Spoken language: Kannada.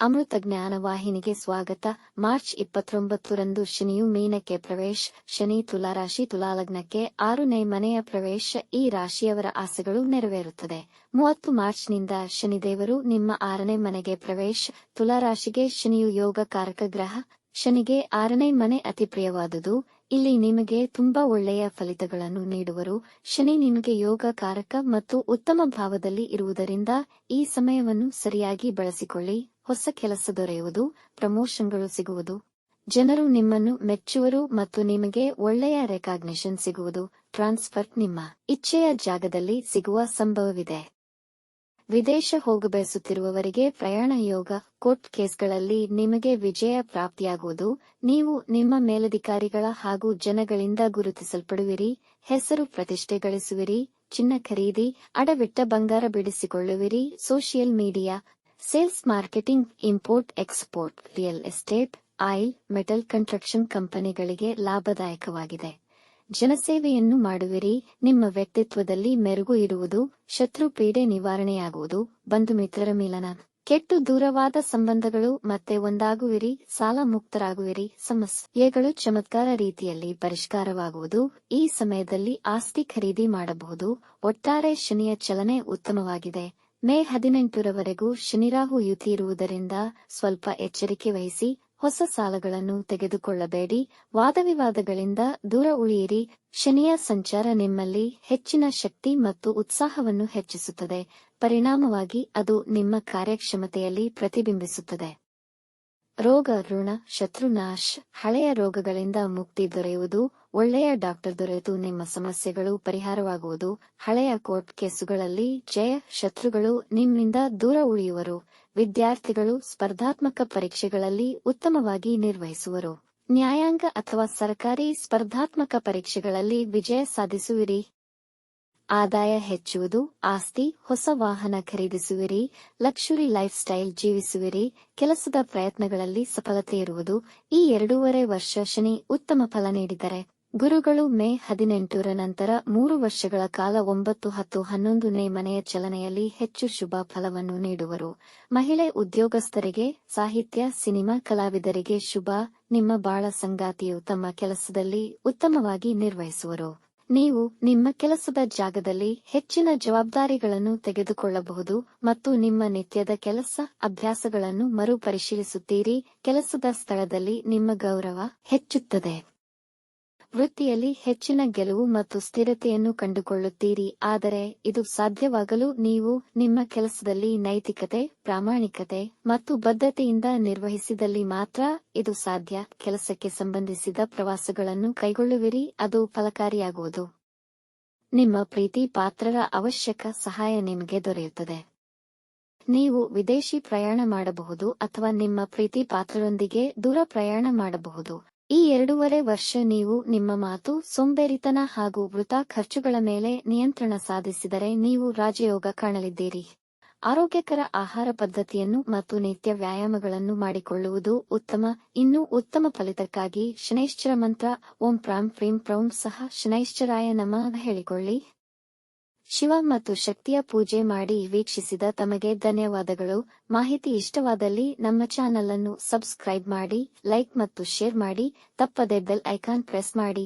ಅಮೃತ ಜ್ಞಾನ ವಾಹಿನಿಗೆ ಸ್ವಾಗತ. ಮಾರ್ಚ್ ಇಪ್ಪತ್ತೊಂಬತ್ತರಂದು ಶನಿಯು ಮೀನಕ್ಕೆ ಪ್ರವೇಶ. ಶನಿ ತುಲಾರಾಶಿ ತುಲಾಲಗ್ನಕ್ಕೆ ಆರನೇ ಮನೆಯ ಪ್ರವೇಶ. ಈ ರಾಶಿಯವರ ಆಸೆಗಳು ನೆರವೇರುತ್ತದೆ. ಮೂವತ್ತು ಮಾರ್ಚ್ನಿಂದ ಶನಿದೇವರು ನಿಮ್ಮ ಆರನೇ ಮನೆಗೆ ಪ್ರವೇಶ. ತುಲಾರಾಶಿಗೆ ಶನಿಯು ಯೋಗ ಕಾರಕ ಗ್ರಹ. ಶನಿಗೆ ಆರನೇ ಮನೆ ಅತಿ ಪ್ರಿಯವಾದುದು ಇಲ್ಲಿ ನಿಮಗೆ ತುಂಬಾ ಒಳ್ಳೆಯ ಫಲಿತಗಳನ್ನು ನೀಡುವರು. ಶನಿ ನಿಮಗೆ ಯೋಗ ಕಾರಕ ಮತ್ತು ಉತ್ತಮ ಭಾವದಲ್ಲಿ ಇರುವುದರಿಂದ ಈ ಸಮಯವನ್ನು ಸರಿಯಾಗಿ ಬಳಸಿಕೊಳ್ಳಿ. ಹೊಸ ಕೆಲಸ ದೊರೆಯುವುದು, ಪ್ರಮೋಷನ್ಗಳು ಸಿಗುವುದು. ಜನರು ನಿಮ್ಮನ್ನು ಮೆಚ್ಚುವರು ಮತ್ತು ನಿಮಗೆ ಒಳ್ಳೆಯ ರೆಕಾಗ್ನಿಷನ್ ಸಿಗುವುದು. ಟ್ರಾನ್ಸ್ಫರ್ ನಿಮ್ಮ ಇಚ್ಛೆಯ ಜಾಗದಲ್ಲಿ ಸಿಗುವ ಸಂಭವವಿದೆ. ವಿದೇಶ ಹೋಗಬಯಸುತ್ತಿರುವವರಿಗೆ ಪ್ರಯಾಣ ಯೋಗ ಕೋರ್ಟ್ ಕೇಸ್ಗಳಲ್ಲಿ ನಿಮಗೆ ವಿಜಯ ಪ್ರಾಪ್ತಿಯಾಗುವುದು. ನೀವು ನಿಮ್ಮ ಮೇಲಧಿಕಾರಿಗಳ ಹಾಗೂ ಜನಗಳಿಂದ ಗುರುತಿಸಲ್ಪಡುವಿರಿ. ಹೆಸರು ಪ್ರತಿಷ್ಠೆ ಗಳಿಸುವಿರಿ. ಚಿನ್ನ ಖರೀದಿ, ಅಡವಿಟ್ಟ ಬಂಗಾರ ಬಿಡಿಸಿಕೊಳ್ಳುವಿರಿ. Social media, sales marketing, import, export, real estate, oil, metal construction ಕಂಪನಿಗಳಿಗೆ ಲಾಭದಾಯಕವಾಗಿದೆ. ಜನಸೇವೆಯನ್ನು ಮಾಡುವಿರಿ. ನಿಮ್ಮ ವ್ಯಕ್ತಿತ್ವದಲ್ಲಿ ಮೆರುಗು ಇರುವುದು ಶತ್ರು ಪೀಡೆ ನಿವಾರಣೆಯಾಗುವುದು. ಬಂಧು ಮಿತ್ರರ ಮಿಲನ. ಕೆಟ್ಟು ದೂರವಾದ ಸಂಬಂಧಗಳು ಮತ್ತೆ ಒಂದಾಗುವಿರಿ. ಸಾಲ ಮುಕ್ತರಾಗುವಿರಿ. ಸಮಸ್ಯೆಗಳು ಚಮತ್ಕಾರ ರೀತಿಯಲ್ಲಿ ಪರಿಷ್ಕಾರವಾಗುವುದು. ಈ ಸಮಯದಲ್ಲಿ ಆಸ್ತಿ ಖರೀದಿ ಮಾಡಬಹುದು. ಒಟ್ಟಾರೆ ಶನಿಯ ಚಲನೆ ಉತ್ತಮವಾಗಿದೆ. ಮೇ ಹದಿನೆಂಟರವರೆಗೂ ಶನಿರಾಹು ಯುತಿ ಇರುವುದರಿಂದ ಸ್ವಲ್ಪ ಎಚ್ಚರಿಕೆ ವಹಿಸಿ ಹೊಸ ಸಾಲಗಳನ್ನು ತೆಗೆದುಕೊಳ್ಳಬೇಡಿ. ವಾದವಿವಾದಗಳಿಂದ ದೂರ ಉಳಿಯಿರಿ. ಶನಿಯ ಸಂಚಾರ ನಿಮ್ಮಲ್ಲಿ ಹೆಚ್ಚಿನ ಶಕ್ತಿ ಮತ್ತು ಉತ್ಸಾಹವನ್ನು ಹೆಚ್ಚಿಸುತ್ತದೆ. ಪರಿಣಾಮವಾಗಿ ಅದು ನಿಮ್ಮ ಕಾರ್ಯಕ್ಷಮತೆಯಲ್ಲಿ ಪ್ರತಿಬಿಂಬಿಸುತ್ತದೆ. ರೋಗ, ಋಣ, ಶತ್ರುನಾಶ್, ಹಳೆಯ ರೋಗಗಳಿಂದ ಮುಕ್ತಿ ದೊರೆಯುವುದು, ಒಳ್ಳೆಯ ಡಾಕ್ಟರ್ ದೊರೆತು ನಿಮ್ಮ ಸಮಸ್ಯೆಗಳು ಪರಿಹಾರವಾಗುವುದು. ಹಳೆಯ ಕೋರ್ಟ್ ಕೇಸುಗಳಲ್ಲಿ ಜಯ, ಶತ್ರುಗಳು ನಿಮ್ಮಿಂದ ದೂರ ಉಳಿಯುವರು. ವಿದ್ಯಾರ್ಥಿಗಳು ಸ್ಪರ್ಧಾತ್ಮಕ ಪರೀಕ್ಷೆಗಳಲ್ಲಿ ಉತ್ತಮವಾಗಿ ನಿರ್ವಹಿಸುವರು. ನ್ಯಾಯಾಂಗ ಅಥವಾ ಸರ್ಕಾರಿ ಸ್ಪರ್ಧಾತ್ಮಕ ಪರೀಕ್ಷೆಗಳಲ್ಲಿ ವಿಜಯ ಸಾಧಿಸುವಿರಿ. ಆದಾಯ ಹೆಚ್ಚುವುದು, ಆಸ್ತಿ, ಹೊಸ ವಾಹನ ಖರೀದಿಸುವಿರಿ ಲಕ್ಷುರಿ ಲೈಫ್ ಸ್ಟೈಲ್ ಜೀವಿಸುವಿರಿ, ಕೆಲಸದ ಪ್ರಯತ್ನಗಳಲ್ಲಿ ಸಫಲತೆ ಇರುವುದು. ಈ ಎರಡೂವರೆ ವರ್ಷ ಶನಿ ಉತ್ತಮ ಫಲ ನೀಡಿದರೆ. ಗುರುಗಳು ಮೇ ಹದಿನೆಂಟರ ನಂತರ ಮೂರು ವರ್ಷಗಳ ಕಾಲ ಒಂಬತ್ತು ಹತ್ತು ಹನ್ನೊಂದನೇ ಮನೆಯ ಚಲನೆಯಲ್ಲಿ ಹೆಚ್ಚು ಶುಭ ಫಲವನ್ನು ನೀಡುವರು. ಮಹಿಳೆ ಉದ್ಯೋಗಸ್ಥರಿಗೆ, ಸಾಹಿತ್ಯ, ಸಿನಿಮಾ ಕಲಾವಿದರಿಗೆ ಶುಭ, ನಿಮ್ಮ ಬಾಳ ಸಂಗಾತಿಯು ತಮ್ಮ ಕೆಲಸದಲ್ಲಿ ಉತ್ತಮವಾಗಿ ನಿರ್ವಹಿಸುವರು. ನೀವು ನಿಮ್ಮ ಕೆಲಸದ ಜಾಗದಲ್ಲಿ ಹೆಚ್ಚಿನ ಜವಾಬ್ದಾರಿಗಳನ್ನು ತೆಗೆದುಕೊಳ್ಳಬಹುದು ಮತ್ತು ನಿಮ್ಮ ನಿತ್ಯದ ಕೆಲಸ ಅಭ್ಯಾಸಗಳನ್ನು ಮರುಪರಿಶೀಲಿಸುತ್ತೀರಿ. ಕೆಲಸದ ಸ್ಥಳದಲ್ಲಿ ನಿಮ್ಮ ಗೌರವ ಹೆಚ್ಚುತ್ತದೆ. ವೃತ್ತಿಯಲ್ಲಿ ಹೆಚ್ಚಿನ ಗೆಲುವು ಮತ್ತು ಸ್ಥಿರತೆಯನ್ನು ಕಂಡುಕೊಳ್ಳುತ್ತೀರಿ, ಆದರೆ ಇದು ಸಾಧ್ಯವಾಗಲು ನೀವು ನಿಮ್ಮ ಕೆಲಸದಲ್ಲಿ ನೈತಿಕತೆ, ಪ್ರಾಮಾಣಿಕತೆ ಮತ್ತು ಬದ್ಧತೆಯಿಂದ ನಿರ್ವಹಿಸಿದಲ್ಲಿ ಮಾತ್ರ ಇದು ಸಾಧ್ಯ. ಕೆಲಸಕ್ಕೆ ಸಂಬಂಧಿಸಿದ ಪ್ರವಾಸಗಳನ್ನು ಕೈಗೊಳ್ಳುವಿರಿ, ಅದು ಫಲಕಾರಿಯಾಗುವುದು. ನಿಮ್ಮ ಪ್ರೀತಿ ಪಾತ್ರರ ಅವಶ್ಯಕ ಸಹಾಯ ನಿಮಗೆ ದೊರೆಯುತ್ತದೆ. ನೀವು ವಿದೇಶಿ ಪ್ರಯಾಣ ಮಾಡಬಹುದು ಅಥವಾ ನಿಮ್ಮ ಪ್ರೀತಿ ಪಾತ್ರರೊಂದಿಗೆ ದೂರ ಪ್ರಯಾಣ ಮಾಡಬಹುದು. ಈ ಎರಡೂವರೆ ವರ್ಷ ನೀವು ನಿಮ್ಮ ಮಾತು, ಸೋಂಬೇರಿತನ ಹಾಗೂ ವೃಥಾ ಖರ್ಚುಗಳ ಮೇಲೆ ನಿಯಂತ್ರಣ ಸಾಧಿಸಿದರೆ ನೀವು ರಾಜಯೋಗ ಕಾಣಲಿದ್ದೀರಿ. ಆರೋಗ್ಯಕರ ಆಹಾರ ಪದ್ಧತಿಯನ್ನು ಮತ್ತು ನಿತ್ಯ ವ್ಯಾಯಾಮಗಳನ್ನು ಮಾಡಿಕೊಳ್ಳುವುದು ಉತ್ತಮ. ಇನ್ನೂ ಉತ್ತಮ ಫಲಿತಕ್ಕಾಗಿ ಶನೈಶ್ಚರ ಮಂತ್ರ, ಓಂ ಪ್ರಾಂ, ಪ್ರೀಂ ಪ್ರೌಂ ಸಹ ಶನೈಶ್ಚರಾಯ ನಮಃ ಹೇಳಿಕೊಳ್ಳಿ. ಶಿವ ಮತ್ತು ಶಕ್ತಿಯ ಪೂಜೆ ಮಾಡಿ ವೀಕ್ಷಿಸಿದ ತಮಗೆ ಧನ್ಯವಾದಗಳು. ಮಾಹಿತಿ ಇಷ್ಟವಾದಲ್ಲಿ ನಮ್ಮ ಚಾನೆಲ್ ಅನ್ನು ಸಬ್ಸ್ಕ್ರೈಬ್ ಮಾಡಿ, ಲೈಕ್ ಮತ್ತು ಶೇರ್ ಮಾಡಿ, ತಪ್ಪದೆ ಬೆಲ್ ಐಕಾನ್ ಪ್ರೆಸ್ ಮಾಡಿ.